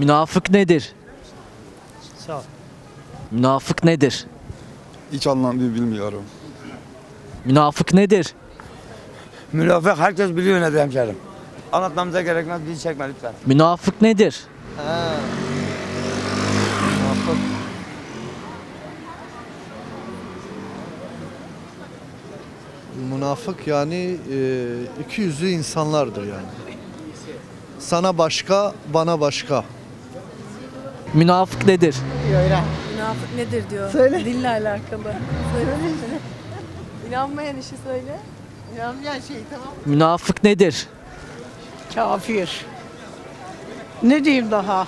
Münafık nedir? Sağ ol. Münafık nedir? Hiç anlamı bilmiyorum. Münafık nedir? Münafık herkes biliyor ne hemşerim. Anlatmamıza gerekmez bizi çekme lütfen. Münafık nedir? Münafık yani e, iki yüzlü insanlardır yani. Sana başka, bana başka. Münafık nedir? Münafık nedir diyor. Söyle. Dille alakalı. Söyle. İnanmayan işi söyle. İnanmayan şey tamam. Münafık nedir? Kafir. Ne diyeyim daha?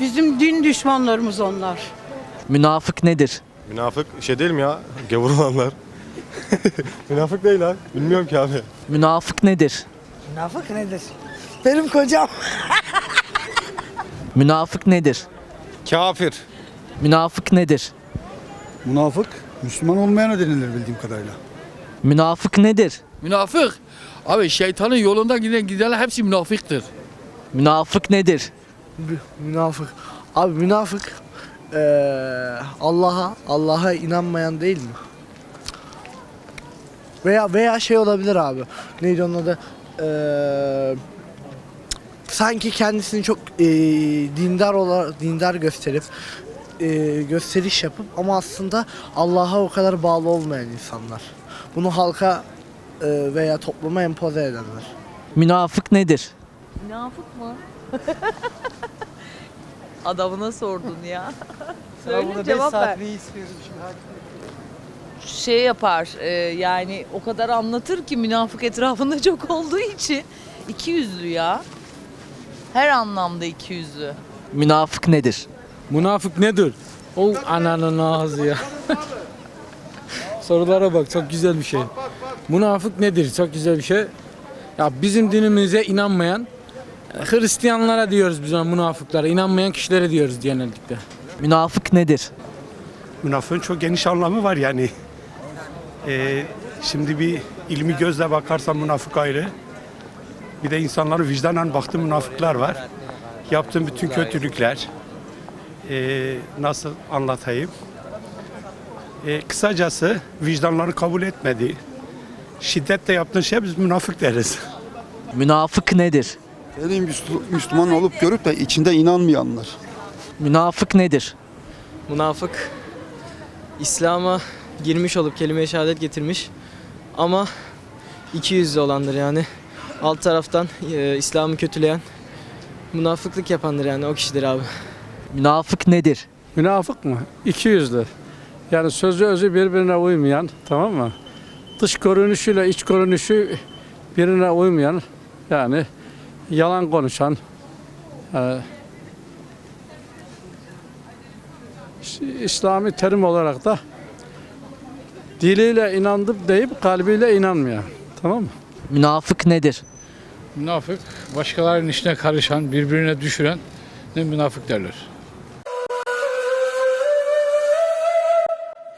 Bizim din düşmanlarımız onlar. Münafık nedir? Münafık şey değil mi ya? Gavur olanlar. Münafık değil ha. Bilmiyorum ki abi. Münafık nedir? Münafık nedir? Benim kocam. Münafık nedir? Kafir. Münafık nedir? Münafık, Müslüman olmayana denilir bildiğim kadarıyla. Münafık nedir? Münafık. Abi şeytanın yolunda giden gidenler hepsi münafıktır. Münafık nedir? Münafık. Abi münafık eee, Allah'a Allah'a inanmayan değil mi? Veya veya şey olabilir abi. Neydi onun adı? Eee, sanki kendisini çok eee, dindar olarak dindar gösterip eee, gösteriş yapıp ama aslında Allah'a o kadar bağlı olmayan insanlar. Bunu halka eee, veya topluma empoze edenler. Münafık nedir? Münafık mı? Adamına sordun ya. Söyle cevap ver. Şey yapar e, yani o kadar anlatır ki münafık etrafında çok olduğu için iki yüzlü ya. Her anlamda iki yüzlü. Münafık nedir? Münafık nedir? O ananın ağzı ya. Sorulara bak çok güzel bir şey. Münafık nedir? Çok güzel bir şey. Ya bizim dinimize inanmayan e, Hristiyanlara diyoruz biz ona münafıklara. inanmayan kişilere diyoruz genellikle. Münafık nedir? Münafığın çok geniş anlamı var yani. Ee, şimdi bir ilmi gözle bakarsan münafık ayrı. Bir de insanların vicdanen baktığı münafıklar var. Yaptığın bütün kötülükler. ee, nasıl anlatayım? Ee, kısacası vicdanları kabul etmediği, şiddetle yaptığın şey biz münafık deriz. Münafık nedir? Müsl- Müslüman olup görüp de içinde inanmayanlar. Münafık nedir? Münafık İslam'a girmiş olup kelime-i şehadet getirmiş ama iki yüzlü olandır yani. Alt taraftan e, İslam'ı kötüleyen münafıklık yapandır yani o kişidir abi. Münafık nedir? Münafık mı? İki yüzlü. Yani sözü özü birbirine uymayan, tamam mı? Dış görünüşüyle iç görünüşü birbirine uymayan, yani yalan konuşan, e, İs- İslami terim olarak da diliyle inandım deyip kalbiyle inanmayan. Tamam mı? Münafık nedir? Münafık, başkalarının işine karışan, birbirine düşüren ne münafık derler.